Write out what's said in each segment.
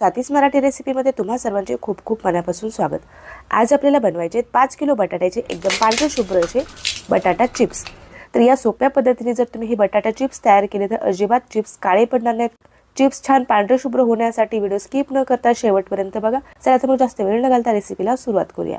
सातीस मराठी रेसिपीमध्ये तुम्हा सर्वांचे खूप खूप मनापासून स्वागत. आज आपल्याला बनवायचे आहेत पाच किलो बटाट्याचे एकदम पांढरे शुभ्र असे बटाटा चिप्स. तर या सोप्या पद्धतीने जर तुम्ही हे बटाटा चिप्स तयार केले तर अजिबात चिप्स काळे पडणार नाहीत. चिप्स छान पांढरे शुभ्र होण्यासाठी व्हिडिओ स्किप न करता शेवटपर्यंत बघा. चला तर मग जास्त वेळ न घालता रेसिपीला सुरुवात करूया.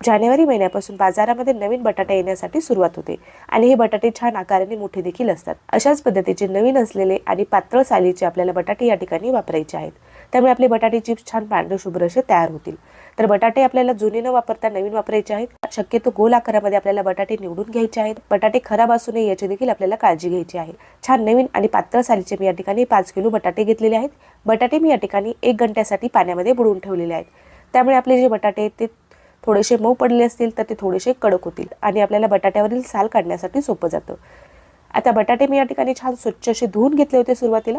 जानेवारी महिन्यापासून बाजारामध्ये नवीन बटाटे येण्यासाठी सुरुवात होते आणि हे बटाटे छान आकाराने मोठे देखील असतात. अशाच पद्धतीचे नवीन असलेले आणि पातळ सालीचे आपल्याला बटाटे या ठिकाणी वापरायचे आहेत. त्यामुळे आपले बटाटे चिप्स छान पांढरे शुभ्र असे तयार होतील. तर बटाटे आपल्याला जुने न वापरता नवीन वापरायचे आहेत. शक्यतो गोल आकारामध्ये आपल्याला बटाटे निवडून घ्यायचे आहेत. बटाटे खराब असू नये याची देखील आपल्याला काळजी घ्यायची आहे. छान नवीन आणि पातळ सालीचे मी या ठिकाणी पाच किलो बटाटे घेतलेले आहेत. बटाटे मी या ठिकाणी एक घंट्यासाठी पाण्यामध्ये बुडवून ठेवलेले आहेत. त्यामुळे आपले जे बटाटे आहेत ते थोडेसे मऊ पडले असतील तर ते थोडेसे कडक होतील आणि आपल्याला बटाट्यावरील साल काढण्यासाठी सोपं जातं. आता बटाटे मी या ठिकाणी छान स्वच्छ असे धुवून घेतले होते सुरुवातीला.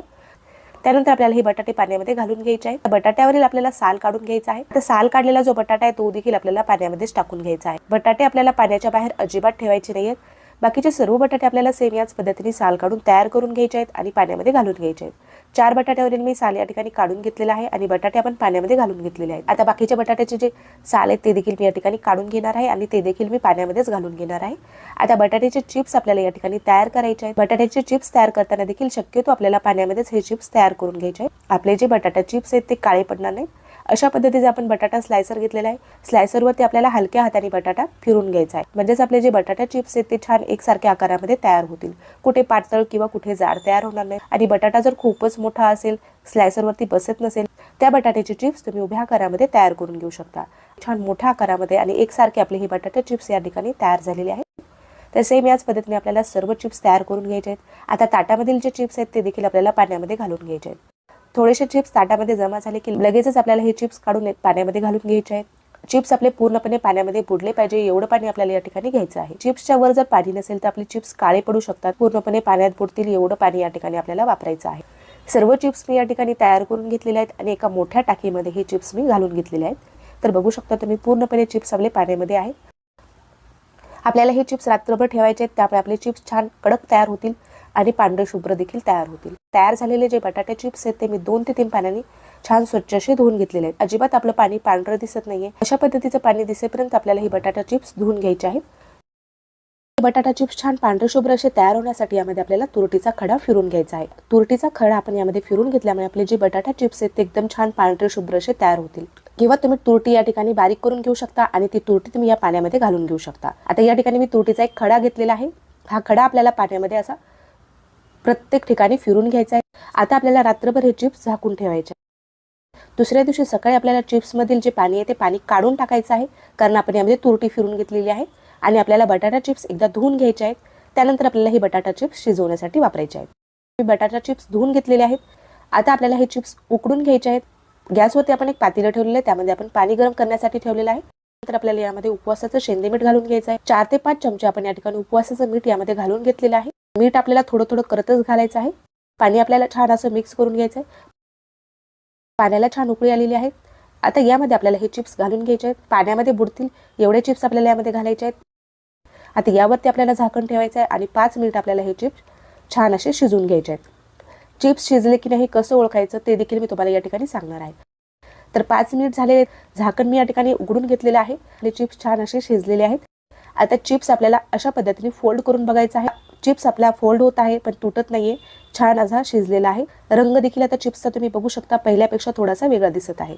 त्यानंतर आपल्याला हे बटाटे पाण्यामध्ये घालून घ्यायचे आहे. बटाट्यावरील आपल्याला साल काढून घ्यायचा आहे. तर साल काढलेला जो बटाटा आहे तो देखील आपल्याला पाण्यामध्येच टाकून घ्यायचा आहे. बटाटे आपल्याला पाण्याच्या बाहेर अजिबात ठेवायचे नाहीयेत. बाकीचे सर्व बटाटे आपल्याला सेम याच पद्धतीने साल काढून तयार करून घ्यायचे आहेत आणि पाण्यामध्ये घालून घ्यायचे आहेत. चार बटाट्यावरील मी साल या ठिकाणी काढून घेतलेला आहे आणि बटाटे आपण पाण्यामध्ये घालून घेतलेले आहेत. आता बाकीच्या बटाट्याचे जे साल आहेत ते देखील मी या ठिकाणी काढून घेणार आहे आणि ते देखील मी पाण्यामध्येच घालून घेणार आहे. आता बटाट्याचे चिप्स आपल्याला या ठिकाणी तयार करायचे आहेत. बटाट्याचे चिप्स तयार करताना देखील शक्यतो आपल्याला पाण्यामध्येच हे चिप्स तयार करून घ्यायचे आहेत. आपले जे बटाटा चिप्स आहेत ते काळे पडणार नाहीत. अशा पद्धतीचे आपण बटाटा स्लायसर घेतलेला आहे. स्लायसरवरती आपल्याला हलक्या हाताने बटाटा फिरून घ्यायचा आहे. म्हणजेच आपले जे बटाटा चिप्स आहेत ते छान एकसारख्या आकारामध्ये तयार होतील. कुठे पातळ किंवा कुठे जाड तयार होणार नाही. आणि बटाटा जर खूपच मोठा असेल स्लायसरवरती बसत नसेल त्या बटाट्याचे चिप्स तुम्ही उभ्या आकारामध्ये तयार करून घेऊ शकता. छान मोठ्या आकारामध्ये आणि एकसारखे आपले हे बटाटा चिप्स या ठिकाणी तयार झालेले आहेत. तर सेम याच पद्धतीने आपल्याला सर्व चिप्स तयार करून घ्यायचे आहेत. आता ताटामधील जे चिप्स आहेत ते देखील आपल्याला पाण्यामध्ये घालून घ्यायचे आहेत. थोडेसे चिप्स ताटामध्ये जमा झाले की लगेचच आपल्याला हे चिप्स काढून पाण्यामध्ये घालून घ्यायचे आहेत. चिप्स आपले पूर्णपणे पाण्यामध्ये बुडले पाहिजे एवढं पाणी आपल्याला या ठिकाणी घ्यायचं आहे. चिप्सच्या वर जर पाणी नसेल तर आपले चिप्स काळे पडू शकतात. पूर्णपणे पाण्यात बुडतील एवढं पाणी या ठिकाणी आपल्याला वापरायचं आहे. सर्व चिप्स मी या ठिकाणी तयार करून घेतलेले आहेत आणि एका मोठ्या टाकीमध्ये हे चिप्स मी घालून घेतलेले आहेत. तर बघू शकता तुम्ही पूर्णपणे चिप्स आपले पाण्यामध्ये आहे आपल्याला हे चिप्स रात्रभर ठेवायचे आहेत त्यामुळे आपले चिप्स छान कडक तयार होतील. आणि पांढरे शुभ्र देखील तयार होतील. तयार झालेले जे बटाटे चिप्स आहेत ते मी दोन ते तीन पाण्याने छान स्वच्छ असे धुवून घेतलेले आहेत. अजिबात आपलं पाणी पांढरं दिसत नाहीये. अशा पद्धतीचं पाणी दिसेपर्यंत आपल्याला ही बटाटा चिप्स धुवून घ्यायचे आहेत. बटाटा चिप्स छान पांढरे शुभ्र असे तयार होण्यासाठी यामध्ये आपल्याला तुरटीचा खडा फिरून घ्यायचा आहे. तुरटीचा खडा आपण यामध्ये फिरून घेतल्यामुळे आपले जे बटाटा चिप्स आहेत ते एकदम छान पांढरे शुभ्र असे तयार होतील. किंवा तुम्ही तुरटी या ठिकाणी बारीक करून घेऊ शकता आणि ती तुरटी तुम्ही या पाण्यामध्ये घालून घेऊ शकता. आता या ठिकाणी मी तुरटीचा एक खडा घेतलेला आहे. हा खडा आपल्याला पाण्यामध्ये असा प्रत्येक ठिकाणी फिरून घ्यायचा आहे. आता आपल्याला रात्रभर हे चिप्स झाकून ठेवायचे दुसऱ्या दिवशी सकाळी आपल्याला चिप्समधील जे पाणी आहे ते पाणी काढून टाकायचं आहे. कारण आपण यामध्ये तुरटी फिरून घेतलेली आहे. आणि आपल्याला बटाटा चिप्स एकदा धुवून घ्यायचे आहेत. त्यानंतर आपल्याला हे बटाटा चिप्स शिजवण्यासाठी वापरायचे आहेत. मी बटाटा चिप्स धुवून घेतलेले आहेत. आता आपल्याला हे चिप्स उकडून घ्यायचे आहेत. गॅसवरती आपण एक पातेलं ठेवलेलं आहे. त्यामध्ये आपण पाणी गरम करण्यासाठी ठेवलेलं आहे. नंतर आपल्याला यामध्ये उपवासाचं शेंदे मीठ घालून घ्यायचं आहे. चार ते पाच चमचे आपण या ठिकाणी उपवासाचं मीठ यामध्ये घालून घेतलेलं आहे. मीठ आपल्याला थोडं थोडं करतच घालायचं आहे. पाणी आपल्याला छान असं मिक्स करून घ्यायचं आहे. पाण्याला छान उकळी आलेली आहे. आता यामध्ये आपल्याला हे चिप्स घालून घ्यायचे आहेत. पाण्यामध्ये बुडतील एवढे चिप्स आपल्याला यामध्ये घालायचे आहेत. आता यावरती आपल्याला झाकण ठेवायचं आहे आणि पाच मिनिट आपल्याला हे चिप्स छान असे शिजवून घ्यायचे आहेत. चिप्स शिजले की नाही कसं ओळखायचं ते देखील मी तुम्हाला या ठिकाणी सांगणार आहे. तर पाच मिनिट झाले झाकण मी या ठिकाणी उघडून घेतलेलं आहे. आणि चिप्स छान असे शिजलेले आहेत. आता चिप्स आपल्याला अशा पद्धतीने फोल्ड करून बघायचं आहे. चिप्स आपला फोल्ड होत आहे पण तुटत नाहीये. छान असा शिजलेला आहे. रंग देखील आता चिप्सचा तुम्ही बघू शकता. पहिल्यापेक्षा थोडासा वेगळा दिसत आहे.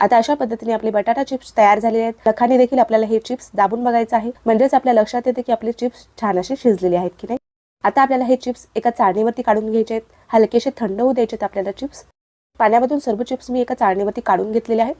आता अशा पद्धतीने आपले बटाटा चिप्स तयार झालेले आहेत. लखाने देखील आपल्याला हे चिप्स दाबून बघायचं आहे. म्हणजेच आपल्या लक्षात येते की आपले चिप्स छान असे शिजलेले आहेत की नाही. आता आपल्याला हे चिप्स एका चाळणीवरती काढून घ्यायचे आहेत. हलकेसे थंड होऊ द्यायचे आहेत आपल्याला चिप्स. पाण्यामधून सर्व चिप्स मी एका चाळणीवरती काढून घेतलेले आहेत.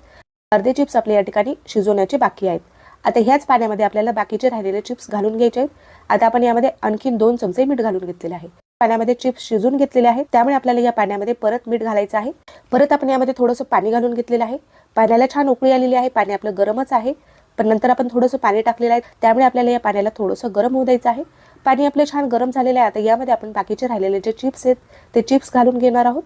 अर्धे चिप्स आपल्या या ठिकाणी शिजवण्याचे बाकी आहेत. आता ह्याच पाण्यामध्ये आपल्याला बाकीचे राहिलेले चिप्स घालून घ्यायचे आहेत. आता आपण यामध्ये आणखीन दोन चमचे मीठ घालून घेतलेले आहे. पाण्यामध्ये चिप्स शिजून घेतलेले आहेत. त्यामुळे आपल्याला या पाण्यामध्ये परत मीठ घालायचं आहे. परत आपण यामध्ये थोडंसं पाणी घालून घेतलेलं आहे. पाण्याला छान उकळी आलेली आहे. पाणी आपलं गरमच आहे. पण नंतर आपण थोडंसं पाणी टाकलेलं आहे. त्यामुळे आपल्याला या पाण्याला थोडंसं गरम होऊ द्यायचं आहे. पाणी आपलं छान गरम झालेलं आहे. आता यामध्ये आपण बाकीचे राहिलेले जे चिप्स आहेत ते चिप्स घालून घेणार आहोत.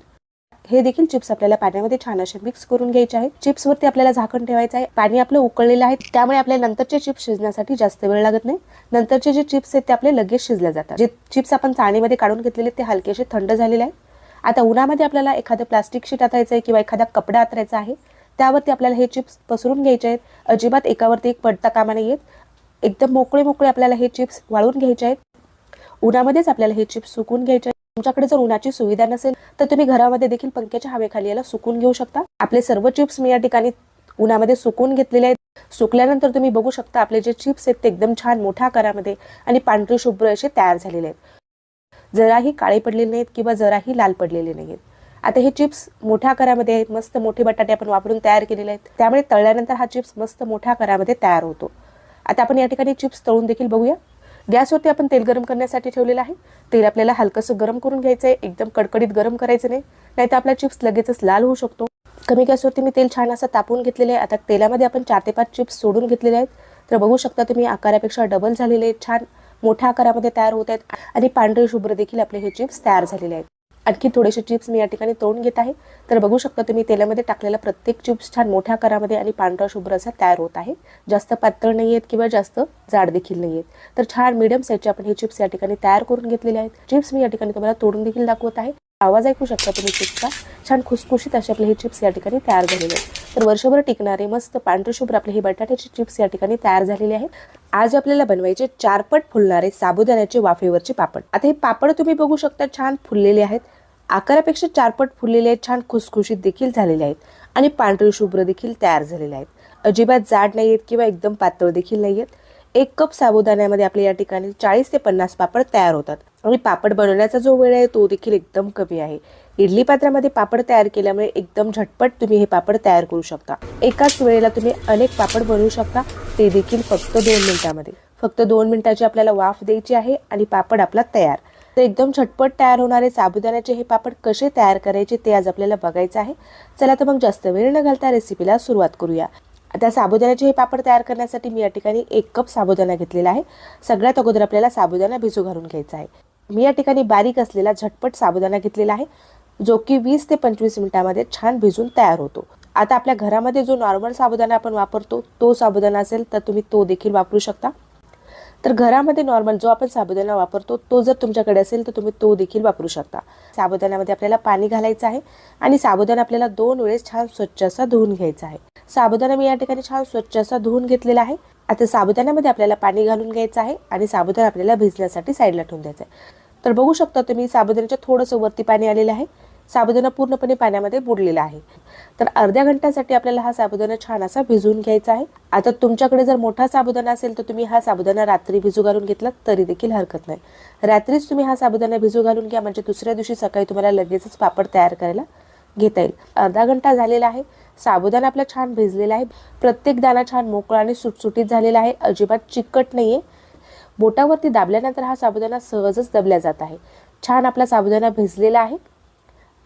हे देखील चिप्स आपल्याला पाण्यामध्ये छान असे मिक्स करून घ्यायचे आहेत. चिप्स वरती आपल्याला झाकण ठेवायचं आहे. पाणी आपलं उकळलेलं आहे. त्यामुळे आपल्या नंतरचे चिप्स शिजण्यासाठी जास्त वेळ लागत नाही. नंतरचे जे चिप्स आहेत ते आपले लगेच शिजले जातात. जे चिप्स आपण चाळणीमध्ये काढून घेतलेले ते हलकेसे थंड झालेले आहे आता उन्हामध्ये आपल्याला एखादं प्लास्टिक शीट आतायचं आहे किंवा एखादा कपडा आतरायचा आहे त्यावरती आपल्याला हे चिप्स पसरून घ्यायचे आहेत. अजिबात एकावरती एक पडता कामा नाही येत. एकदम मोकळे मोकळे आपल्याला हे चिप्स वाळून घ्यायचे आहेत. उन्हामध्येच आपल्याला हे चिप्स सुकून घ्यायचे आहेत. तुमच्याकडे जर उन्हाची सुविधा नसेल तर तुम्ही घरामध्ये देखील पंख्याच्या हवेखाली याला सुकून घेऊ शकता. आपले सर्व चिप्स मी या ठिकाणी उन्हामध्ये सुकून घेतलेले आहेत. सुकल्यानंतर तुम्ही बघू शकता आपले जे चिप्स आहेत ते एकदम छान मोठ्या आकारामध्ये आणि पांढरे शुभ्र असे तयार झालेले आहेत. जराही काळे पडलेले नाहीत किंवा जराही लाल पडलेले नाहीत आता हे चिप्स मोठ्या आकारामध्ये आहेत मस्त मोठे बटाटे आपण वापरून तयार केलेले आहेत. त्यामुळे तळल्यानंतर हा चिप्स मस्त मोठ्या आकारामध्ये तयार होतो. आता आपण या ठिकाणी चिप्स तळून देखील बघूया. गॅसवरती आपण तेल गरम करण्यासाठी ठेवलेलं आहे. तेल आपल्याला हलकंसं गरम करून घ्यायचं आहे एकदम कडकडीत गरम करायचं नाही. नाहीतर आपला चिप्स लगेचच लाल होऊ शकतो. कमी गॅसवरती मी तेल छान असं तापून घेतलेलं आहे. आता तेलामध्ये आपण चार ते पाच चिप्स सोडून घेतलेले आहेत. तर बघू शकता तुम्ही आकारापेक्षा डबल झालेले छान मोठ्या आकारामध्ये तयार होत आहेत. आणि पांढरे शुभ्र देखील आपले हे चिप्स तयार झालेले आहेत. आणखी थोडेसे चिप्स मी या ठिकाणी तळून घेत आहे. तर बघू शकता तुम्ही तेलामध्ये टाकलेला प्रत्येक चिप्स छान मोठ्या आकारामध्ये आणि पांढरा शुभ्र असा तयार होत आहे. जास्त पातळ नाही आहेत किंवा जास्त जाड देखील नाही आहेत. तर छान मिडियम साईजचे आपण हे चिप्स या ठिकाणी तयार करून घेतलेले आहेत. चिप्स मी या ठिकाणी तुम्हाला तोडून देखील दाखवत आहे. आवाज ऐकू शकता तुम्ही चिप्सचा छान खुसखुशीत असे आपले हे चिप्स या ठिकाणी तयार झालेले आहेत. तर वर्षभर टिकणारे मस्त पांढरे शुभ्र आपले हे बटाट्याचे चिप्स या ठिकाणी तयार झालेले आहेत. आज आपल्याला बनवायचे चारपट फुलणारे साबुदाण्याचे वाफेवरचे पापड. आता हे पापड तुम्ही बघू शकता छान फुललेले आहेत. आकारापेक्षा चारपट फुललेले आहेत छान खुसखुशीत देखील झालेले आहेत. आणि पांढरे शुभ्र देखील तयार झालेले आहेत. अजिबात जाड नाही आहेत किंवा एकदम पातळ देखील नाही आहेत. एक कप साबुदाण्यामध्ये आपल्या या ठिकाणी चाळीस ते पन्नास पापड तयार होतात. आणि पापड बनवण्याचा जो वेळ आहे तो देखील एकदम कमी आहे. इडली पात्रामध्ये पापड तयार केल्यामुळे एकदम झटपट तुम्ही हे पापड तयार करू शकता. एकाच वेळेला तुम्ही अनेक पापड बनवू शकता. ते देखील फक्त दोन मिनिटामध्ये. फक्त दोन मिनिटाची आपल्याला वाफ द्यायची आहे आणि पापड आपला तयार. तर एकदम झटपट तयार होणारे साबुदाण्याचे हे पापड कसे तयार करायचे ते आज आपल्याला बघायचं आहे. चला तर मग जास्त वेळ न घालता रेसिपीला सुरुवात करूया. आता साबुदाण्याचे हे पापड तयार करण्यासाठी मी या ठिकाणी एक कप साबुदाणा घेतलेला आहे. सगळ्यात अगोदर आपल्याला साबुदाणा भिजू घालून घ्यायचा आहे. मी या ठिकाणी बारीक असलेला झटपट साबुदाणा घेतलेला आहे जो की वीस ते पंचवीस मिनिटामध्ये छान भिजून तयार होतो. आता आपल्या घरामध्ये जो नॉर्मल साबुदाणा आपण वापरतो तो साबुदाणा असेल तर तुम्ही तो देखील वापरू शकता. तर घरामध्ये नॉर्मल जो आपण साबुदाणा वापरतो तो जर तुमच्याकडे असेल तर तुम्ही तो देखील वापरू शकता. साबुदाण्यामध्ये आपल्याला पाणी घालायचं आहे आणि साबुदाणा आपल्याला दोन वेळेस छान स्वच्छ असा धुवून घ्यायचा आहे. साबुदाणा मी या ठिकाणी छान स्वच्छ असा धुवून घेतलेला आहे. आता साबुदाण्यामध्ये आपल्याला पाणी घालून घ्यायचं आहे आणि साबुदाणा आपल्याला भिजण्यासाठी साईडला ठेवून द्यायचा आहे. तर बघू शकता तुम्ही साबुदाण्याच्या थोडंसं वरती पाणी आलेलं आहे. साबुदाणा पूर्णपणे पाण्यामध्ये बुडलेला आहे. तर अर्ध्या घंट्यासाठी आपल्याला हा साबुदाणा छान असा भिजवून घ्यायचा आहे. आता तुमच्याकडे जर मोठा साबुदाणा असेल तर तुम्ही हा साबुदाणा रात्री भिजू घालून घेतला तरी देखील हरकत नाही. रात्रीच तुम्ही हा साबुदाणा भिजू घालून घ्या म्हणजे दुसऱ्या दिवशी सकाळी तुम्हाला लगेचच पापड तयार करायला घेता येईल. अर्धा घंटा झालेला आहे. साबुदाणा आपला छान भिजलेला आहे. प्रत्येक दाणा छान मोकळा आणि सुटसुटीत झालेला आहे. अजिबात चिकट नाही आहे बोटावरती दाबल्यानंतर हा साबुदाणा सहजच दबल्या जात आहे. छान आपला साबुदाणा भिजलेला आहे.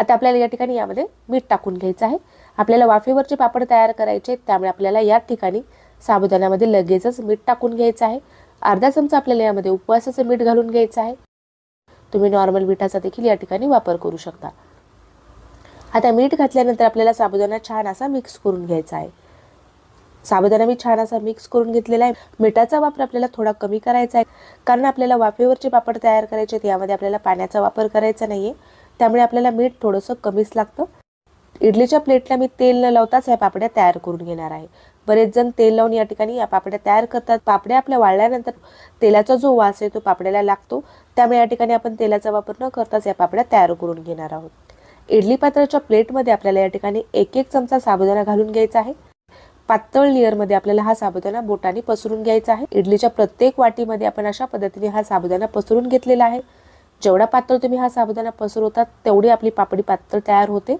आता आपल्याला या ठिकाणी यामध्ये मीठ टाकून घ्यायचं आहे. आपल्याला वाफेवरचे पापड तयार करायचे त्यामुळे आपल्याला या ठिकाणी साबुदाण्यामध्ये लगेचच मीठ टाकून घ्यायचं आहे. अर्धा चमचा आपल्याला यामध्ये उपवासाचं मीठ घालून घ्यायचं आहे. तुम्ही नॉर्मल मिठाचा देखील या ठिकाणी वापर करू शकता. आता मीठ घातल्यानंतर आपल्याला साबुदाणा छान असा मिक्स करून घ्यायचा आहे. साबुदाणा मी छान असा मिक्स करून घेतलेला आहे. मिठाचा वापर आपल्याला थोडा कमी करायचा आहे. कारण आपल्याला वाफेवरचे पापड तयार करायचे आहेत यामध्ये आपल्याला पाण्याचा वापर करायचा नाही आहे त्यामुळे आपल्याला मीठ थोडंसं कमीच लागतं. इडलीच्या प्लेटला मी तेल न लावताच ह्या पापड्या तयार करून घेणार आहे. बरेच जण तेल लावून या ठिकाणी या पापड्या तयार करतात. पापड्या आपल्या वाळल्यानंतर तेलाचा जो वास आहे तो पापड्याला लागतो. त्यामुळे या ठिकाणी आपण तेलाचा वापर न करताच या पापड्या तयार करून घेणार आहोत. इडली पात्राच्या प्लेटमध्ये आपल्याला या ठिकाणी एक एक चमचा साबुदाणा घालून घ्यायचा आहे. पातळ लेअरमध्ये आपल्याला हा साबुदाणा बोटाने पसरून घ्यायचा आहे. इडलीच्या प्रत्येक वाटीमध्ये आपण अशा पद्धतीने हा साबुदाणा पसरून घेतलेला आहे. जेवढा पातळ तुम्ही हा साबुदाणा पसरवतात तेवढी आपली पापडी पातळ तयार होते.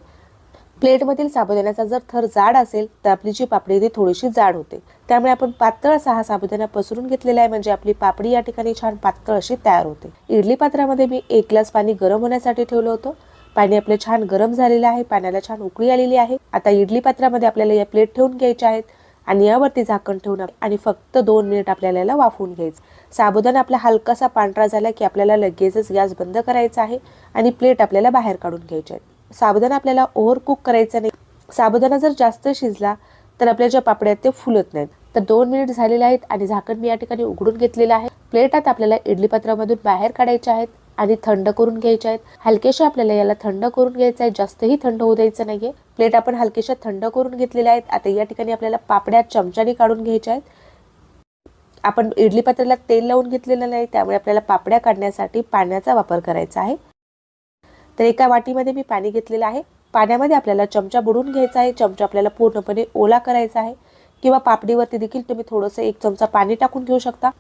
प्लेटमधील साबुदाण्याचा जर थर जाड असेल तर आपली जी पापडी ती थोडीशी जाड होते. त्यामुळे आपण पातळ असा हा साबुदाणा पसरून घेतलेला आहे म्हणजे आपली पापडी या ठिकाणी छान पातळ अशी तयार होते. इडली पात्रामध्ये मी एक ग्लास पाणी गरम होण्यासाठी ठेवलं होतं. पाणी आपलं छान गरम झालेलं आहे पाण्याला छान उकळी आलेली आहे. आता इडली पात्रामध्ये आपल्याला या प्लेट ठेवून घ्यायच्या आहेत आणि यावरती झाकण ठेवून आणि फक्त दोन मिनिट आपल्याला वाफवून घ्यायचं. साबुदाणा आपला हलकासा पांढरा झाला की आपल्याला लगेचच गॅस बंद करायचा आहे आणि प्लेट आपल्याला बाहेर काढून घ्यायची आहे. साबुदाणा आपल्याला ओव्हर कुक करायचा नाही. साबुदाणा जर जास्त शिजला तर आपल्या ज्या पापड्या आहेत ते फुलत नाहीत. तर दोन मिनिट झालेले आहेत आणि झाकण मी या ठिकाणी उघडून घेतलेलं आहे. प्लेटात आपल्याला इडली पात्रामधून बाहेर काढायचे आहेत आणि थंड करून घ्यायचे आहेत. हलकेशा आपल्याला याला थंड करून घ्यायचं आहे. जास्तही थंड होऊ द्यायचं नाहीये. प्लेट आपण हलकेशा थंड करून घेतलेल्या आहेत. आता या ठिकाणी आपल्याला पापड्या चमच्याने काढून घ्यायच्या आहेत. आपण इडली पात्राला तेल लावून घेतलेलं नाही त्यामुळे आपल्याला पापड्या काढण्यासाठी पाण्याचा वापर करायचा आहे. तर एका वाटीमध्ये मी पाणी घेतलेलं आहे. पाण्यामध्ये आपल्याला चमचा बुडून घ्यायचा आहे चमचा आपल्याला पूर्णपणे ओला करायचा आहे किंवा पापडीवरती देखील तुम्ही थोडंसं एक चमचा पाणी टाकून घेऊ शकता.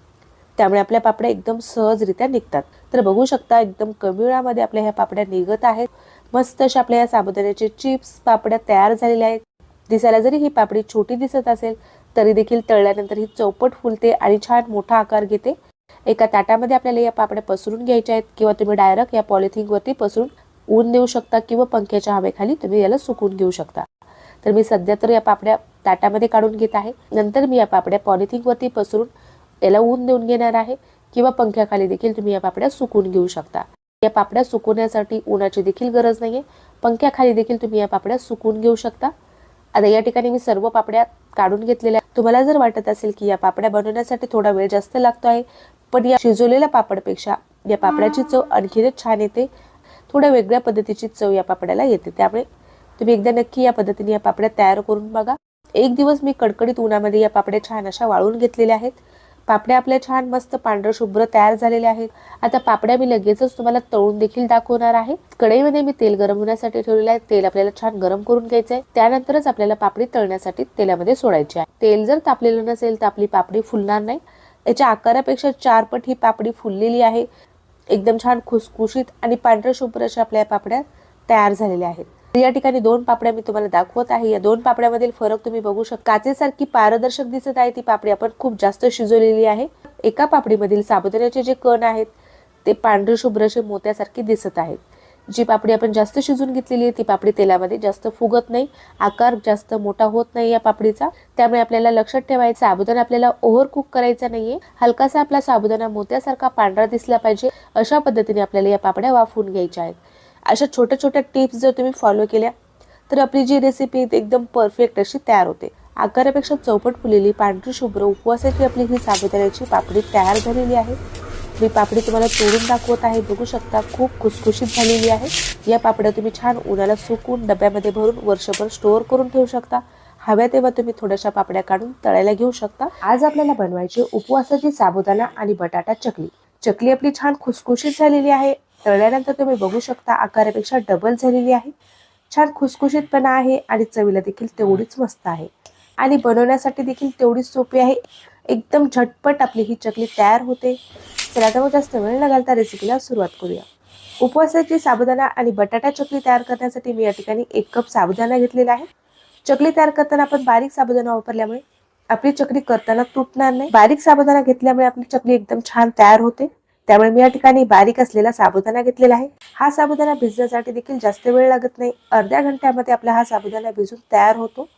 त्यामुळे आपल्या पापड्या एकदम सहजरित्या निघतात. तर बघू शकता एकदम कमी वेळामध्ये आपल्या ह्या पापड्या निघत आहेत. मस्त अशा आपल्या या साबुदाण्याचे चिप्स पापड्या तयार झालेल्या आहेत. दिसायला जरी ही पापडी छोटी दिसत असेल तरी देखील तळल्यानंतर ही चौपट फुलते आणि छान मोठा आकार घेते. एका ताटामध्ये आपल्याला या पापड्या पसरून घ्यायच्या आहेत किंवा तुम्ही डायरेक्ट या पॉलिथिनवरती पसरून ऊन देऊ शकता किंवा पंख्याच्या हवेखाली तुम्ही याला सुकून घेऊ शकता. तर मी सध्या तर या पापड्या ताटामध्ये काढून घेत आहे. नंतर मी या पापड्या पॉलिथिनवरती पसरून याला ऊन देऊन घेणार आहे किंवा पंख्याखाली देखील तुम्ही या पापड्या सुकून घेऊ शकता. या पापड्या सुकवण्यासाठी उन्हाची देखील गरज नाहीये. पंख्याखाली देखील तुम्ही या पापड्या सुकून घेऊ शकता. आता या ठिकाणी मी सर्व पापड्या काढून घेतलेल्या तुम्हाला जर वाटत असेल की या पापड्या बनवण्यासाठी थोडा वेळ जास्त लागतो आहे पण या शिजवलेल्या पापडपेक्षा या पापड्याची चव आणखीनच छान येते. थोड्या वेगळ्या पद्धतीची चव या पापड्याला येते. त्यामुळे तुम्ही एकदा नक्की या पद्धतीने या पापड्या तयार करून बघा. एक दिवस मी कडकडीत उन्हामध्ये या पापड्या छान अशा वाळून घेतलेल्या आहेत. पापड्या आपल्या छान मस्त पांढरं शुभ्र तयार झालेल्या आहेत. आता पापड्या मी लगेचच तुम्हाला तळून देखील दाखवणार आहे. कढईमध्ये मी तेल गरम होण्यासाठी ठेवलेलं आहे. तेल आपल्याला छान गरम करून घ्यायचं आहे त्यानंतरच आपल्याला पापडी तळण्यासाठी तेलामध्ये सोडायची आहे. तेल जर तापलेलं नसेल तर आपली पापडी फुलणार नाही. याच्या आकारापेक्षा चार पट ही पापडी फुललेली आहे. एकदम छान खुसखुशीत आणि पांढऱ्या शुभ्र अशा आपल्या पापड्या तयार झालेल्या आहेत. या ठिकाणी दोन पापड्या मी तुम्हाला दाखवत आहे. या दोन पापड्यामधील फरक तुम्ही बघू शकता. काचेसारखी पारदर्शक दिसत आहे ती पापडी. आपण खूप जास्त शिजवलेली आहे. एका पापडीमधील साबुदाण्याचे जे कण आहेत ते पांढरे शुभ्र असे मोत्यासारखे दिसत आहेत. जी पापडी आपण जास्त शिजून घेतलेली आहे ती पापडी तेलामध्ये जास्त फुगत नाही. आकार जास्त मोठा होत नाही या पापडीचा. त्यामुळे आपल्याला लक्षात ठेवायचं साबुदाणा आपल्याला ओव्हर कुक करायचा नाहीये. हलकासा आपला साबुदाणा मोत्यासारखा पांढरा दिसला पाहिजे. अशा पद्धतीने आपल्याला या पापड्या वाफवून घ्यायच्या आहेत. अशा छोट्या छोट्या टिप्स जर तुम्ही फॉलो केल्या तर आपली जी रेसिपी एकदम परफेक्ट अशी तयार होते. आकारापेक्षा चौपट फुलेली पांढरी शुभ्र उपवासाची आपली ही साबुदाण्याची पापडी तयार झालेली आहे. मी पापडी तुम्हाला तोडून दाखवत आहे. बघू शकता खूप खुसखुशीत झालेली आहे. या पापड्या तुम्ही छान उन्हाला सुकून डब्यामध्ये भरून वर्षभर स्टोअर करून ठेवू शकता. हव्या तेव्हा तुम्ही थोड्याशा पापड्या काढून तळायला घेऊ शकता. आज आपल्याला बनवायची उपवासाची साबुदाणा आणि बटाटा चकली. चकली आपली छान खुसखुशीत झालेली आहे. तळल्यानंतर तुम्ही बघू शकता आकारापेक्षा डबल झालेली आहे. छान खुसखुशीतपणा आहे आणि चवीला देखील तेवढीच मस्त आहे. आणि बनवण्यासाठी देखील तेवढीच सोपी आहे. एकदम झटपट आपली ही चकली तयार होते. चला तर मग जास्त वेळ न घालता रेसिपीला सुरुवात करूया. उपवासाची साबुदाणा आणि बटाटा चकली तयार करण्यासाठी मी या ठिकाणी एक कप साबुदाणा घेतलेला आहे. चकली तयार करताना आपण बारीक साबुदाणा वापरल्यामुळे आपली चकली करताना तुटणार नाही. बारीक साबुदाणा घेतल्यामुळे आपली चकली एकदम छान तयार होते. त्यामुळे मी या ठिकाणी बारीक असलेला साबुदाणा घेतलेला आहे. हा साबुदाणा भिजण्यासाठी देखील जास्त वेळ लागत नाही. अर्ध्या घंट्यामध्ये आपला हा साबुदाणा भिजून तयार होतो.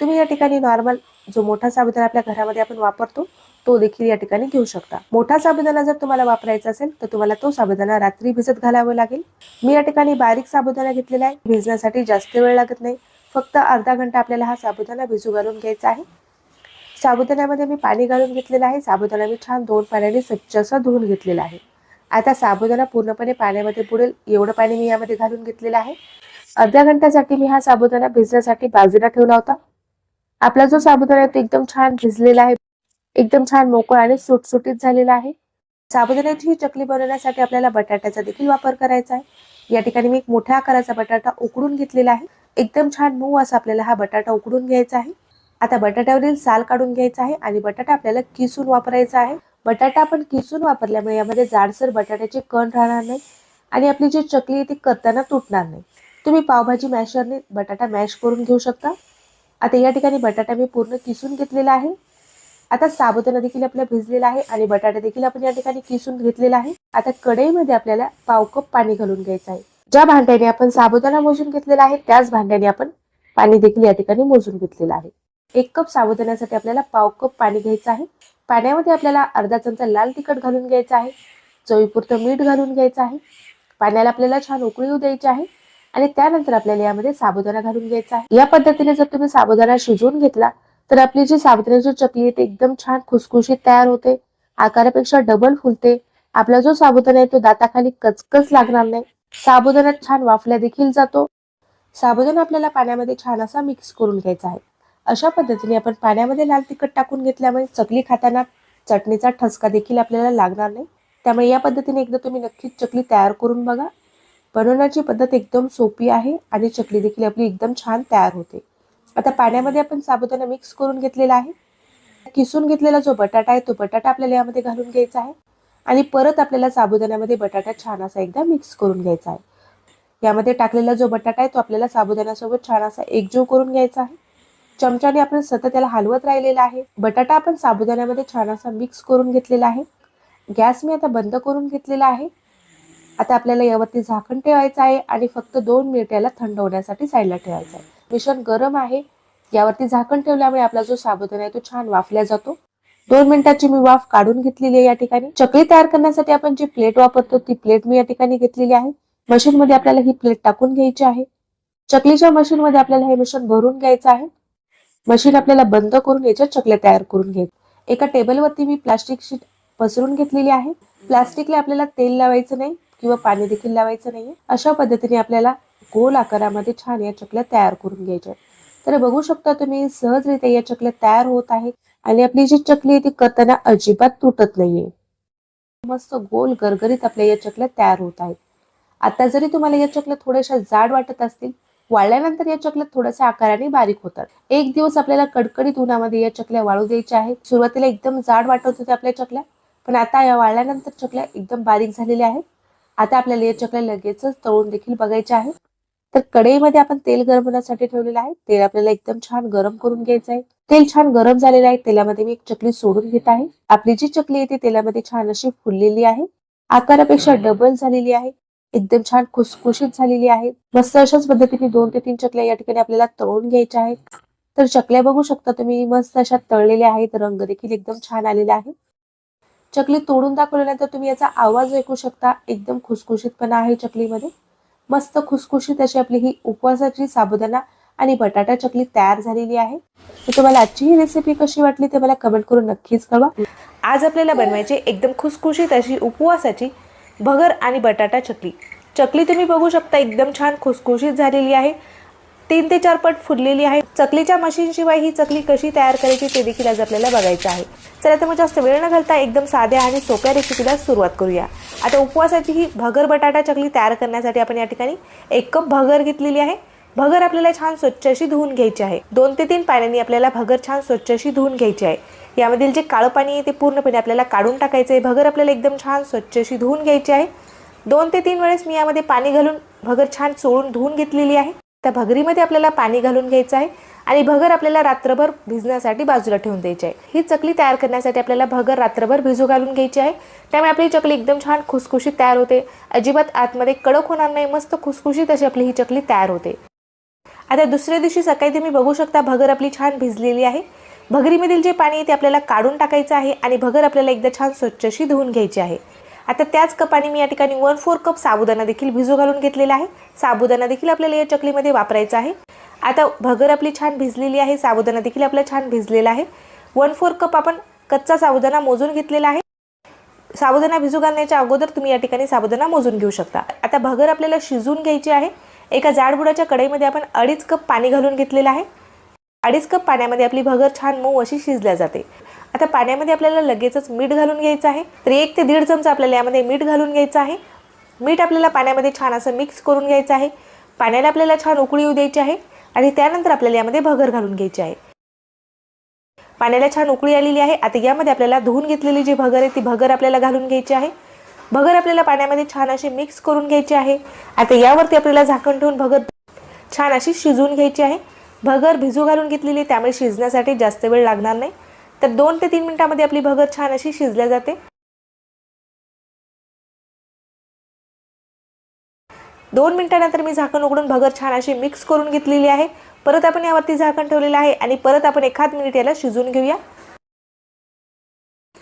तुम्ही या ठिकाणी नॉर्मल जो मोठा साबुदाणा आपल्या घरामध्ये आपण वापरतो तो देखील या ठिकाणी घेऊ शकता. मोठा साबुदाणा जर तुम्हाला वापरायचा असेल तर तुम्हाला तो साबुदाणा रात्री भिजत घालावा लागेल. मी या ठिकाणी बारीक साबुदाणा घेतलेला आहे. भिजण्यासाठी जास्त वेळ लागत नाही. फक्त अर्धा घंटा आपल्याला हा साबुदाणा भिजू घालून घ्यायचा आहे. साबुदाण्यामध्ये मी पाणी घालून घेतलेलं आहे. साबुदाणा मी छान दोन पाण्याने स्वच्छ असा धुवून घेतलेला आहे. आता साबुदाणा पूर्णपणे पाण्यामध्ये बुडेल. एवढं पाणी मी यामध्ये घालून घेतलेलं आहे. अर्ध्या घंट्यासाठी मी हा साबुदाणा भिजण्यासाठी बाजूला ठेवला होता. आपला जो साबुदाणा आहे तो एकदम छान भिजलेला आहे. एकदम छान मोकळा आणि सुटसुटीत झालेला आहे. साबुदाण्याची ही चकली बनवण्यासाठी आपल्याला बटाट्याचा देखील वापर करायचा आहे. या ठिकाणी मी एक मोठ्या आकाराचा बटाटा उकडून घेतलेला आहे. एकदम छान मऊ असा आपल्याला हा बटाटा उकडून घ्यायचा आहे. आता बटाट्यावरील साल काढून घ्यायचा आहे आणि बटाटा आपल्याला किसून वापरायचा आहे. बटाटा आपण किसून वापरल्यामुळे यामध्ये जाडसर बटाट्याचे कण राहणार नाही आणि आपली जी चकली आहे ती करताना तुटणार नाही. तुम्ही पावभाजी मॅशरने बटाटा मॅश करून घेऊ शकता. आता या ठिकाणी बटाटा मी पूर्ण किसून घेतलेला आहे. आता साबुदाणा देखील आपला भिजलेला आहे आणि बटाटा देखील आपण या ठिकाणी किसून घेतलेला आहे. आता कढईमध्ये आपल्याला पाव कप पाणी घालून घ्यायचं आहे. ज्या भांड्याने आपण साबुदाणा मोजून घेतलेला आहे त्याच भांड्याने आपण पाणी देखील या ठिकाणी मोजून घेतलेलं आहे. एक कप साबुदाण्यासाठी आपल्याला पाव कप पाणी घ्यायचं आहे. पाण्यामध्ये आपल्याला अर्धा चमचा लाल तिखट घालून घ्यायचं आहे. चवीपुरतं मीठ घालून घ्यायचं आहे. पाण्याला आपल्याला छान उकळी येऊ द्यायची आहे. आणि त्यानंतर आपल्याला यामध्ये साबुदाणा घालून घ्यायचा आहे. या पद्धतीने जर तुम्ही साबुदाणा शिजवून घेतला तर आपली जी साबुदाण्याची चकली आहे ती एकदम छान खुसखुशीत तयार होते. आकारापेक्षा डबल फुलते. आपला जो साबुदाणा आहे तो दाताखाली कचकच लागणार नाही. साबुदाणा छान वाफल्या देखील जातो. साबुदाणा आपल्याला पाण्यामध्ये छान असा मिक्स करून घ्यायचा आहे. अशा पद्धतीने आपण पाण्यामध्ये लाल तिखट टाकून घेतल्यामुळे चकली खाताना चटणीचा ठसका देखील आपल्याला लागणार नाही. त्यामुळे या पद्धतीने एकदा तुम्ही नक्कीच चकली तयार करून बघा. बनवण्याची पद्धत एकदम सोपी आहे आणि चकली देखील आपली एकदम छान तयार होते. आता पाण्यामध्ये आपण साबुदाणा मिक्स करून घेतलेला आहे. किसून घेतलेला जो बटाटा आहे तो बटाटा आपल्याला यामध्ये घालून घ्यायचा आहे. आणि परत आपल्याला साबुदाण्यामध्ये बटाटा छान असा एकदा मिक्स करून घ्यायचा आहे. यामध्ये टाकलेला जो बटाटा आहे तो आपल्याला साबुदाण्यासोबत छान असा एकजीव करून घ्यायचा आहे. चमच्याने आपण सतत त्याला हलवत राहिलेला आहे. बटाटा आपण साबुदाण्यामध्ये छान असा मिक्स करून घेतलेला आहे. गॅस मी आता बंद करून घेतलेला आहे. आता आपल्याला यावरती झाकण ठेवायचं आहे आणि फक्त दोन मिनिट याला थंड होण्यासाठी साईडला ठेवायचं आहे. मिश्रण गरम आहे. यावरती झाकण ठेवल्यामुळे आपला जो साबुदाणा आहे तो छान वाफल्या जातो. दोन मिनिटाची मी वाफ काढून घेतलेली आहे या ठिकाणी. चकली तयार करण्यासाठी आपण जी प्लेट वापरतो ती प्लेट मी या ठिकाणी घेतलेली आहे. मशीनमध्ये आपल्याला ही प्लेट टाकून घ्यायची आहे. चकलीच्या मशीनमध्ये आपल्याला हे मिश्रण भरून घ्यायचं आहे. मशीन आपल्याला बंद करून याच्या चकल्या तयार करून घेत एका टेबलवरती मी प्लास्टिक शीट पसरून घेतलेली आहे. प्लास्टिकला आपल्याला तेल लावायचं नाही किंवा पाणी देखील लावायचं नाही अशा पद्धतीने आपल्याला गोल आकारामध्ये छान या चकल्या तयार करून घ्यायच्या तर बघू शकता तुम्ही सहजरित्या या चकल्या तयार होत आहेत आणि आपली जी चकली आहे ती करताना अजिबात तुटत नाहीये. मस्त गोल गरगरीत आपल्या या चकल्या तयार होत आहेत. आता जरी तुम्हाला या चकल्या थोड्याशा जाड वाटत असतील वाळल्यानंतर या चकल्या थोड्याशा आकाराने बारीक होतात. एक दिवस आपल्याला कडकडीत उन्हामध्ये या चकल्या वाळू द्यायच्या आहेत. सुरुवातीला एकदम जाड वाटत होत्या आपल्या चकल्या पण आता या वाळल्यानंतर चकल्या एकदम बारीक झालेल्या आहेत. आता आपल्याला या चकल्या लगेचच तळून देखील बघायच्या आहेत. तर कढईमध्ये आपण तेल गरम होण्यासाठी ठेवलेलं आहे. तेल आपल्याला एकदम छान गरम करून घ्यायचं आहे. तेल छान गरम झालेलं आहे. तेलामध्ये मी एक चकली सोडून घेत आहे. आपली जी चकली आहे ती तेलामध्ये छान अशी फुललेली आहे. आकारापेक्षा डबल झालेली आहे. एकदम छान खुसखुशीत झालेली आहे मस्त अशाच पद्धतीने दोन ते तीन चकल्या या ठिकाणी आपल्याला तळून घ्यायच्या आहेत. तर चकल्या बघू शकता तुम्ही मस्त अशा तळलेल्या आहेत. रंग देखील एकदम छान आलेला आहे. चकली तोडून दाखवल्यानंतर तुम्ही याचा आवाज ऐकू शकता. एकदम खुसखुशीतपणा आहे चकलीमध्ये. मस्त खुसखुशीत अशी आपली ही उपवासाची साबुदाणा आणि बटाटा चकली तयार झालेली आहे. तर तुम्हाला आजची ही रेसिपी कशी वाटली ते मला कमेंट करून नक्कीच कळवा. आज आपल्याला बनवायची एकदम खुसखुशीत अशी उपवासाची भगर आणि बटाटा चकली. चकली तुम्ही बघू शकता एकदम छान खुसखुशीत झालेली आहे. तीन ते चार पट फुललेली आहे. चकलीच्या मशीनशिवाय ही चकली कशी तयार करायची ते देखील आज आपल्याला बघायचं आहे. चला तर मग जास्त वेळ न घालता एकदम साध्या आणि सोप्या रेसिपीला सुरुवात करूया. आता उपवासाची ही भगर बटाटा चकली तयार करण्यासाठी आपण या ठिकाणी एक कप भगर घेतलेली आहे. भगर आपल्याला छान स्वच्छ अशी धुवून घ्यायची आहे. दोन ते तीन पाण्याने आपल्याला भगर छान स्वच्छ अशी धुवून घ्यायची आहे. यामधील जे काळं पाणी आहे ते पूर्णपणे आपल्याला काढून टाकायचं आहे. भगर आपल्याला एकदम छान स्वच्छ अशी धुवून घ्यायची आहे. दोन ते तीन वेळेस मी यामध्ये पाणी घालून भगर छान चोळून धुवून घेतलेली आहे. त्या भगरीमध्ये आपल्याला पाणी घालून घ्यायचं आहे आणि भगर आपल्याला रात्रभर भिजण्यासाठी बाजूला ठेवून द्यायची आहे. ही चकली तयार करण्यासाठी आपल्याला भगर रात्रभर भिजू घालून घ्यायची आहे. त्यामुळे आपली चकली एकदम छान खुसखुशीत तयार होते. अजिबात आतमध्ये कडक होणार नाही मस्त खुसखुशीत अशी आपली ही चकली तयार होते. आता दुसऱ्या दिवशी सकाळी तुम्ही बघू शकता भगर आपली छान भिजलेली आहे. भगरीमधील जे पाणी आहे ते आपल्याला काढून टाकायचं आहे आणि भगर आपल्याला एकदा छान स्वच्छशी धुवून घ्यायची आहे. आता त्याच कपाने मी या ठिकाणी वन फोर कप साबुदाणा देखील भिजू घालून घेतलेला आहे. साबुदाणा देखील आपल्याला या चकलीमध्ये वापरायचा आहे. आता भगर आपली छान भिजलेली आहे साबुदाणा देखील आपला छान भिजलेला आहे. वन फोर कप आपण कच्चा साबुदाणा मोजून घेतलेला आहे. साबुदाणा भिजू घालण्याच्या अगोदर तुम्ही या ठिकाणी साबुदाणा मोजून घेऊ शकता. आता भगर आपल्याला शिजून घ्यायची आहे. एका जाडबुडाच्या कढईमध्ये आपण अडीच कप पाणी घालून घेतलेलं आहे. अडीच कप पाण्यामध्ये आपली भगर छान मऊ अशी शिजल्या जाते. आता पाण्यामध्ये आपल्याला लगेचच मीठ घालून घ्यायचं आहे. तर एक ते दीड चमचा आपल्याला यामध्ये मीठ घालून घ्यायचं आहे. मीठ आपल्याला पाण्यामध्ये छान असं मिक्स करून घ्यायचं आहे. पाण्याला आपल्याला छान उकळी येऊ द्यायची आहे आणि त्यानंतर आपल्याला यामध्ये भगर घालून घ्यायची आहे. पाण्याला छान उकळी आलेली आहे. आता यामध्ये आपल्याला धुवून घेतलेली जी भगर आहे ती भगर आपल्याला घालून घ्यायची आहे. भगर आपल्याला पाण्यामध्ये छान अशी मिक्स करून घ्यायची आहे. आता यावरती आपल्याला झाकण ठेवून भगर छान अशी शिजवून घ्यायची आहे. भगर भिजू घालून घेतलेली त्यामुळे शिजण्यासाठी जास्त वेळ लागणार नाही. तर दोन ते तीन मिनिटामध्ये आपली भगर छान अशी शिजल्या जाते. दोन मिनिटानंतर मी झाकण उघडून भगर छान अशी मिक्स करून घेतलेली आहे. परत आपण यावरती झाकण ठेवलेलं आहे आणि परत आपण एखाद मिनिट याला शिजून घेऊया.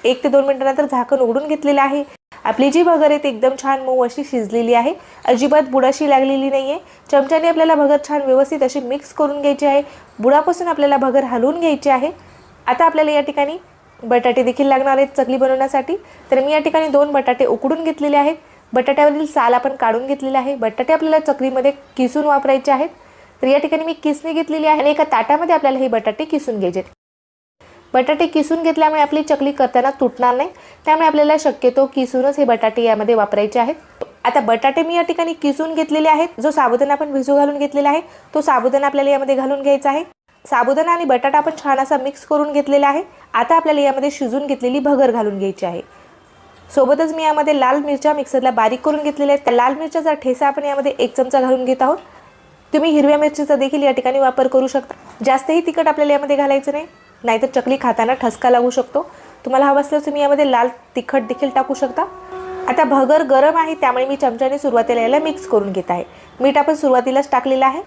एक ते दोन मिनटानंतर झाकण उघडून घेतलेलं आहे. आपली जी भगर आहे ती एकदम छान मऊ अशी शिजलेली आहे. अजिबात बुडाशी लागलेली नाही आहे चमच्याने आपल्याला भगर छान व्यवस्थित अशी मिक्स करून घ्यायची आहे. बुडापासून आपल्याला भगर हलवून घ्यायची आहे. आता आपल्याला या ठिकाणी बटाटे देखील लागणार आहेत चकली बनवण्यासाठी. तर मी या ठिकाणी दोन बटाटे उकडून घेतलेले आहेत. बटाट्यावरील साल आपण काढून घेतलेला आहे. बटाटे आपल्याला चकलीमध्ये किसून वापरायचे आहेत. तर या ठिकाणी मी किसणी घेतलेली आहे आणि एका ताटामध्ये आपल्याला हे बटाटे किसून घ्यायचे आहेत. बटाटे किसून घेतल्यामुळे आपली चकली करताना तुटणार नाही. त्यामुळे आपल्याला शक्यतो किसूनच हे बटाटे यामध्ये वापरायचे आहेत. आता बटाटे मी या ठिकाणी किसून घेतलेले आहेत. जो साबुदाणा आपण भिजू घालून घेतलेला आहे तो साबुदाणा आपल्याला यामध्ये घालून घ्यायचा आहे. साबुदाणा आणि बटाटा आपण छान असा मिक्स करून घेतलेला आहे. आता आपल्याला यामध्ये शिजून घेतलेली भगर घालून घ्यायची आहे. सोबतच मी यामध्ये लाल मिरच्या मिक्सरला बारीक करून घेतलेल्या आहेत. त्या लाल मिरच्याचा ठेसा आपण यामध्ये एक चमचा घालून घेत आहोत. तुम्ही हिरव्या मिरचीचा देखील या ठिकाणी वापर करू शकता. जास्तही तिखट आपल्याला यामध्ये घालायचं नाही. नाहीतर चकली खाताना ठसका लागू शकतो. तुम्हाला हवं असल्यास तुम्ही यामध्ये लाल तिखट देखील टाकू शकता. आता भगर गरम आहे त्यामुळे मी चमच्याने सुरुवातीला याला मिक्स करून घेत आहे. मीठ आपण सुरुवातीलाच टाकलेलं आहे.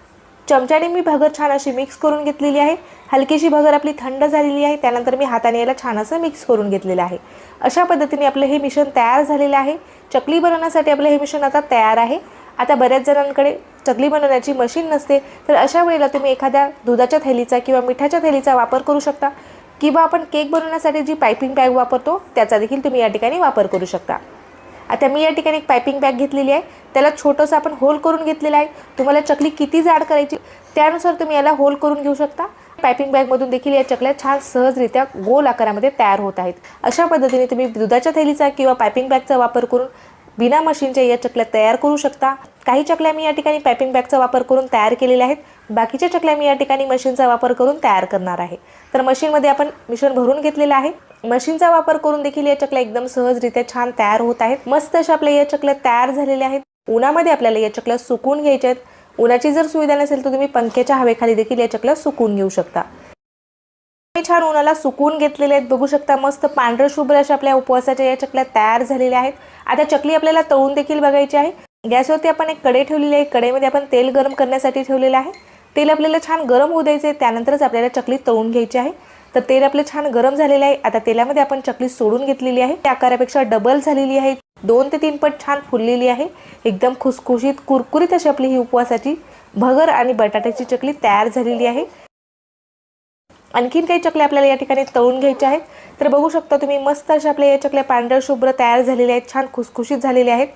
चमच्याने मी भगर छान अशी मिक्स करून घेतलेली आहे. हलकीशी भगर आपली थंड झालेली आहे त्यानंतर मी हाताने याला छान असं मिक्स करून घेतलेलं आहे. अशा पद्धतीने आपलं हे मिश्रण तयार झालेलं आहे. चकली बनवण्यासाठी आपलं हे मिश्रण आता तयार आहे. आता बऱ्याच जणांकडे चकली बनवण्याची मशीन नसते तर अशा वेळेला तुम्ही एखाद्या दुधाच्या थैलीचा किंवा मिठाच्या थैलीचा वापर करू शकता. किंवा आपण केक बनवण्यासाठी जी पायपिंग बॅग वापरतो त्याचा देखील तुम्ही या ठिकाणी वापर करू शकता. आता मी या ठिकाणी एक पायपिंग बॅग घेतलेली आहे. त्याला छोटंसं आपण होल करून घेतलेलं आहे. तुम्हाला चकली किती जाड करायची त्यानुसार तुम्ही याला होल करून घेऊ शकता. पायपिंग बॅगमधून देखील या चकल्या छान सहजरित्या गोल आकारामध्ये तयार होत आहेत. अशा पद्धतीने तुम्ही दुधाच्या थैलीचा किंवा पायपिंग बॅगचा वापर करून बिना मशीनच्या या चकल्या तयार करू शकता. काही चकल्या मी या ठिकाणी पॅपिंग बॅगचा वापर करून तयार केलेल्या आहेत. बाकीच्या चकल्या मी या ठिकाणी मशीनचा वापर करून तयार करणार आहे. तर मशीनमध्ये आपण मिश्रण भरून घेतलेलं आहे. मशीनचा वापर करून देखील या चकल्या एकदम सहजरित्या छान तयार होत आहेत. मस्त अशा आपल्या या चकल्या तयार झालेल्या आहेत. उन्हामध्ये आपल्याला या चकल्या सुकून घ्यायच्या आहेत. उन्हाची जर सुविधा नसेल तर तुम्ही पंख्याच्या हवेखाली देखील या चकल्या सुकून घेऊ शकता. छान उन्हाला सुकून घेतलेले आहेत. बघू शकता मस्त पांढरं शुभ्र अशा आपल्या उपवासाच्या या चकल्या तयार झालेल्या आहेत. आता चकली आपल्याला तळून देखील बघायची आहे. गॅसवरती आपण एक कढई ठेवलेली आहे. कढईमध्ये आपण तेल गरम करण्यासाठी ठेवलेलं आहे. तेल आपल्याला छान गरम होऊ द्यायचे त्यानंतरच आपल्याला चकली तळून घ्यायची आहे. तर तेल आपलं छान गरम झालेलं आहे. आता तेलामध्ये आपण चकली सोडून घेतलेली आहे. त्या आकारापेक्षा डबल झालेली आहे. दोन ते तीन पट छान फुललेली आहे. एकदम खुसखुशीत कुरकुरीत अशी आपली ही उपवासाची भगर आणि बटाट्याची चकली तयार झालेली आहे. आणखीन काही चकल्या आपल्याला या ठिकाणी तळून घ्यायच्या आहेत. तर बघू शकता तुम्ही. मस्त अशा आपल्या या चकल्या पांढऱ्या शुभ्र तयार झालेल्या आहेत. छान खुसखुशीत झालेल्या आहेत.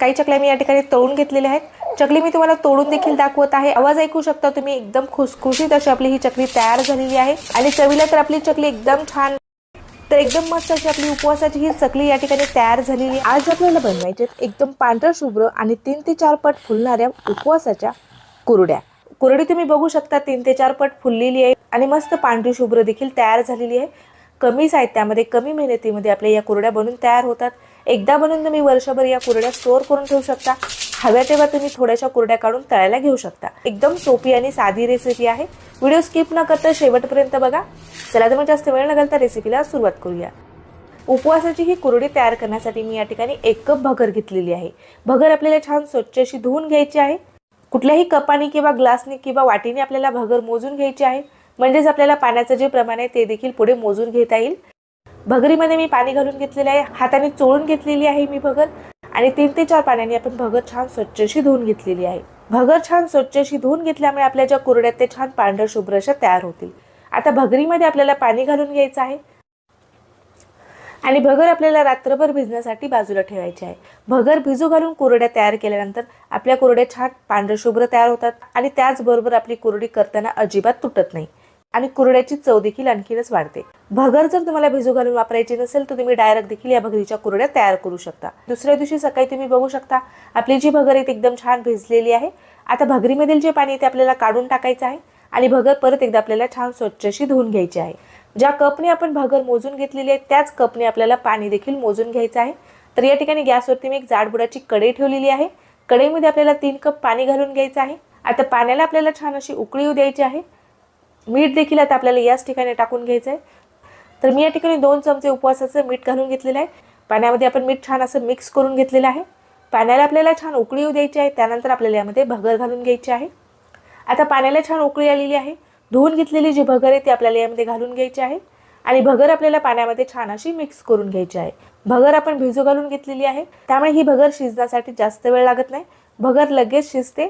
काही चकल्या मी या ठिकाणी तळून घेतलेल्या आहेत. चकली मी तुम्हाला तोडून देखील दाखवत आहे. आवाज ऐकू शकता तुम्ही. एकदम खुसखुशीत अशी आपली ही चकली तयार झालेली आहे. आणि चवीला तर आपली चकली एकदम छान तर एकदम मस्त अशी आपली उपवासाची ही चकली या ठिकाणी तयार झालेली. आज आपल्याला बनवायचे एकदम पांढर शुभ्र आणि तीन ते चार पट फुलणाऱ्या उपवासाच्या कुरड्या. कुरडी तुम्ही बघू शकता. तीन ते चार पट फुललेली आहे आणि मस्त पांढरी शुभ्र देखील तयार झालेली आहे. कमी साहित्यामध्ये कमी मेहनतीमध्ये आपल्या या कुरड्या बनून तयार होतात. एकदा बनवून तुम्ही वर्षभर या कुरड्या स्टोअर करून ठेवू शकता. हव्या तेव्हा तुम्ही थोड्याशा कुरड्या काढून तळायला घेऊ शकता. एकदम सोपी आणि साधी रेसिपी आहे. व्हिडिओ स्किप न करता शेवटपर्यंत बघा. चला तर मग जास्त वेळ न घालता रेसिपीला सुरुवात करूया. उपवासाची ही कुरडी तयार करण्यासाठी मी या ठिकाणी एक कप भगर घेतलेली आहे. भगर आपल्याला छान स्वच्छ अशी धुवून घ्यायची आहे. कुठल्याही कपाने किंवा ग्लासने किंवा वाटीने आपल्याला भगर मोजून घ्यायची आहे. म्हणजेच आपल्याला पाण्याचं जे प्रमाण आहे ते देखील पुढे मोजून घेता येईल. भगरीमध्ये मी पाणी घालून घेतलेलं आहे. हाताने चोळून घेतलेली आहे मी भगर. आणि तीन ते चार पाण्याने आपण भगर छान स्वच्छशी धुवून घेतलेली आहे. भगर छान स्वच्छशी धुवून घेतल्यामुळे आपल्या ज्या कुरड्यात ते छान पांढर शुभ्र अशा तयार होतील. आता भगरीमध्ये आपल्याला पाणी घालून घ्यायचं आहे. आणि भगर आपल्याला रात्रभर भिजण्यासाठी बाजूला ठेवायची आहे. भगर भिजू घालून कुरड्या तयार केल्यानंतर आपल्या कुरड्या छान पांढरशुभ्र तयार होतात. आणि त्याचबरोबर आपली कुरडी करताना अजिबात तुटत नाही. आणि कुरड्याची चव देखील आणखीनच वाढते. भगर जर तुम्हाला भिजू घालून वापरायची नसेल तर तुम्ही डायरेक्ट देखील या भगरीच्या कुरड्या तयार करू शकता. दुसऱ्या दिवशी सकाळी तुम्ही बघू शकता आपली जी भगर आहे ती एकदम छान भिजलेली आहे. आता भगरीमधील जे पाणी आहे ते आपल्याला काढून टाकायचं आहे आणि भगर परत एकदा आपल्याला छान स्वच्छ अशी धुवून घ्यायची आहे. ज्या कपने आपण भगर मोजून घेतलेली आहे त्याच कपने आपल्याला पाणी देखील मोजून घ्यायचं आहे. तर या ठिकाणी गॅसवरती मी एक जाडबुडाची कढई ठेवलेली आहे. कढईमध्ये आपल्याला तीन कप पाणी घालून घ्यायचं आहे. आता पाण्याला आपल्याला छान अशी उकळी येऊ द्यायची आहे. मीठ देखील आता आपल्याला याच ठिकाणी टाकून घ्यायचं आहे तर मी या ठिकाणी दोन चमचे उपवासाचं मीठ घालून घेतलेलं आहे. पाण्यामध्ये आपण मीठ छान असं मिक्स करून घेतलेलं आहे. पाण्याला आपल्याला छान उकळी येऊ द्यायची आहे. त्यानंतर आपल्याला यामध्ये भगर घालून घ्यायची आहे. आता पाण्याला छान उकळी आलेली आहे. धुवून घेतलेली जी भगर आहे ती आपल्याला यामध्ये घालून घ्यायची आहे. आणि भगर आपल्याला पाण्यामध्ये छान अशी मिक्स करून घ्यायची आहे. भगर आपण भिजू घालून घेतलेली आहे. त्यामुळे ही भगर शिजण्यासाठी जास्त वेळ लागत नाही. भगर लगेच शिजते.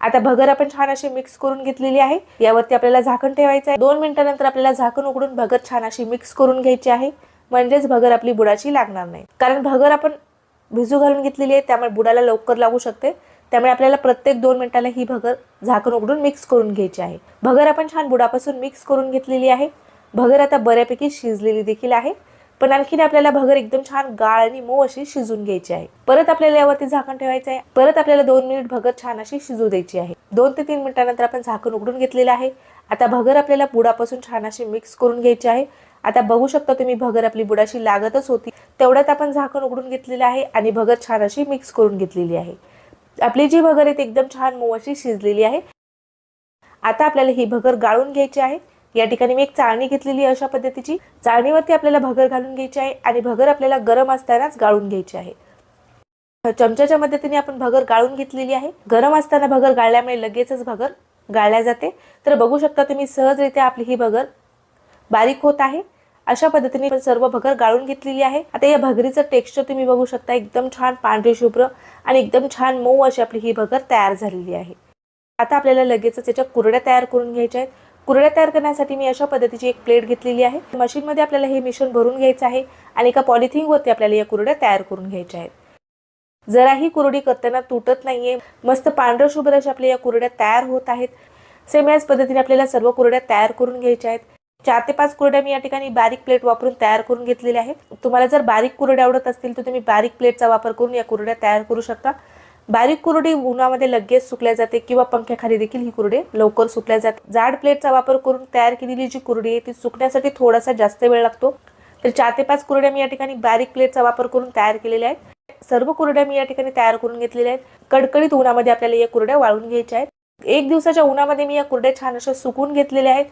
आता भगर आपण छान अशी मिक्स करून घेतलेली आहे. यावरती आपल्याला झाकण ठेवायचं आहे. दोन मिनिटानंतर आपल्याला झाकण उघडून भगर छान अशी मिक्स करून घ्यायची आहे. म्हणजेच भगर आपली बुडाची लागणार नाही. कारण भगर आपण भिजू घालून घेतलेली आहे त्यामुळे बुडाला लवकर लागू शकते. त्यामुळे आपल्याला प्रत्येक दोन मिनिटाला ही भगर झाकण उघडून मिक्स करून घ्यायची आहे. भगर आपण छान बुडापासून मिक्स करून घेतलेली आहे. भगर आता बऱ्यापैकी शिजलेली देखील आहे. पण आणखीन आपल्याला भगर एकदम छान गाळ आणि मऊ अशी शिजून घ्यायची आहे. परत आपल्याला यावरती झाकण ठेवायचं आहे. परत आपल्याला दोन मिनिट भगर छान अशी शिजू द्यायची आहे. दोन ते तीन मिनिटानंतर आपण झाकण उघडून घेतलेलं आहे. आता भगर आपल्याला बुडापासून छान अशी मिक्स करून घ्यायची आहे. आता बघू शकता तुम्ही भगर आपली बुडाशी लागतच होती. तेवढ्यात आपण झाकण उघडून घेतलेलं आहे आणि भगर छान अशी मिक्स करून घेतलेली आहे. आपली जी भगर आहे ती एकदम छान मऊ अशी शिजलेली आहे. आता आपल्याला ही भगर गाळून घ्यायची आहे. या ठिकाणी मी एक चाळणी घेतलेली अशा पद्धतीची. चाळणीवरती आपल्याला भगर घालून घ्यायची आहे आणि भगर आपल्याला गरम असतानाच गाळून घ्यायची आहे. चमच्याच्या मदतीने आपण भगर गाळून घेतलेली आहे. गरम असताना भगर गाळल्यामुळे लगेचच भगर गाळल्या जाते. तर बघू शकता तुम्ही सहजरित्या आपली ही भगर बारीक होत आहे. अशा पद्धतीने आपण सर्व भगर गाळून घेतलेली आहे. आता या भगरीचं टेक्स्चर तुम्ही बघू शकता. एकदम छान पांढरे शुभ्र आणि एकदम छान मऊ अशी आपली ही भगर तयार झालेली आहे. आता आपल्याला लगेचच याच्या कुरड्या तयार करून घ्यायच्या आहेत. कुरड्या तयार करण्यासाठी मी अशा पद्धतीची एक प्लेट घेतलेली आहे. मशीनमध्ये आपल्याला हे मिश्रण भरून घ्यायचं आहे आणि एका पॉलिथिनवरती आपल्याला या कुरड्या तयार करून घ्यायच्या आहेत. जराही कुरडी करताना तुटत नाहीये. मस्त पांढरं शुभ्र अशा आपल्या या कुरड्या तयार होत आहेत. सेम याच पद्धतीने आपल्याला सर्व कुरड्या तयार करून घ्यायच्या आहेत. चार ते पाच कुरड्या मी या ठिकाणी बारीक प्लेट वापरून तयार करून घेतलेल्या आहेत. तुम्हाला जर बारीक कुरड्या आवडत असतील तर तुम्ही बारीक प्लेटचा वापर करून या कुरड्या तयार करू शकता. बारीक कुरडी उन्हामध्ये लगेच सुकल्या जाते किंवा पंख्याखाली देखील ही कुरडी लवकर सुकल्या जाते. जाड प्लेटचा वापर करून तयार केलेली जी कुरडी आहे ती सुकण्यासाठी थोडासा जास्त वेळ लागतो. तर चार ते पाच कुरड्या मी या ठिकाणी बारीक प्लेटचा वापर करून तयार केलेल्या आहेत. सर्व कुरड्या मी या ठिकाणी तयार करून घेतलेल्या आहेत. कडकडीत उन्हामध्ये आपल्याला या कुरड्या वाळून घ्यायच्या आहेत. एक दिवसाच्या उन्हामध्ये मी या कुरड्या छान अशा सुकून घेतलेल्या आहेत.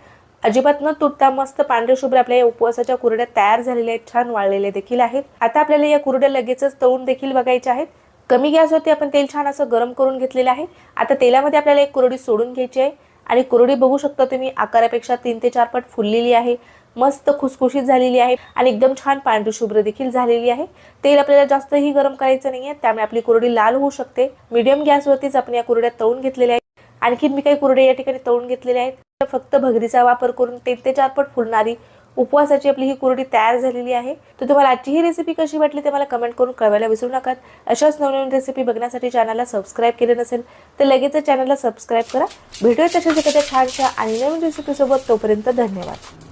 अजिबात न तुटता मस्त पांढरे शुभ्र आपल्या या उपवासाच्या कुरड्या तयार झालेल्या आहेत. छान वाळलेल्या देखील आहेत. आता आपल्याला या कुरड्या लगेचच तळून देखील बघायच्या आहेत. कमी गॅसवरती आपण तेल छान असं गरम करून घेतलेलं आहे. आता तेलामध्ये आपल्याला एक कुरडी सोडून घ्यायची आहे. आणि कुरडी बघू शकता तुम्ही आकारापेक्षा तीन ते चार पट फुललेली आहे. मस्त खुसखुशीत झालेली आहे आणि एकदम छान पांढरी शुभ्र देखील झालेली आहे. तेल आपल्याला जास्तही गरम करायचं नाही आहे त्यामुळे आपली कुरडी लाल होऊ शकते. मीडियम गॅसवरतीच आपण या कुरड्या तळून घेतलेल्या आहेत. आणखीन मी काही कुरडे या ठिकाणी तळून घेतलेल्या आहेत. फक्त भगरीचा वापर करून तीन ते चार पट फुलणारी उपवासाची आपली ही कुरडी तयार झालेली आहे. तर तुम्हाला आजची ही रेसिपी कशी वाटली ते मला कमेंट करून कळवायला विसरू नका. अशाच नवनवीन रेसिपी बघण्यासाठी चॅनलला सबस्क्राईब केले नसेल तर लगेच चॅनलला सबस्क्राईब करा. भेटूया तशाच एखाद्या छानशा आणि नवीन रेसिपीसोबत तोपर्यंत धन्यवाद.